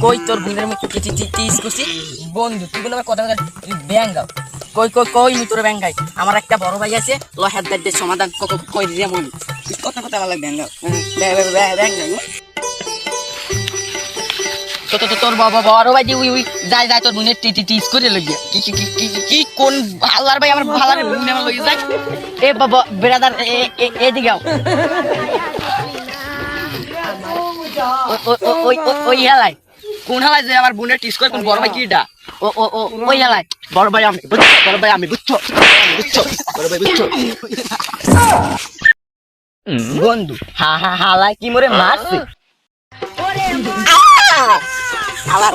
কই তোর আমি করছি বন্ধু, তুই বলে কথা কথা ব্যাং কই কই কই মি তোর ব্যাং আমার একটা বড় ভাই আছে ল হেড সমাধান কই দিয়ে মন কথা কথা আমার ব্যাং গাও তো তোর বাবা বড় ভাই উই উই যাই যাই, তোর বোনের টি টি, টিস করে কি কি কোন ভাই আমার ভালার বোন আমার যাই। এ বাবা এ ওই ওই হেলাই কোন হেলাই যে আমার বোনের টিস করে, কোন বড় ভাই ও ও ও, ওই হেলাই বড় ভাই আমি, বুঝছ? বড় ভাই আমি, বুঝছ? বুঝছ? বড় ভাই, বুঝছ? বন্ধু, হা হা হালাই কি মরে মারছে? আবার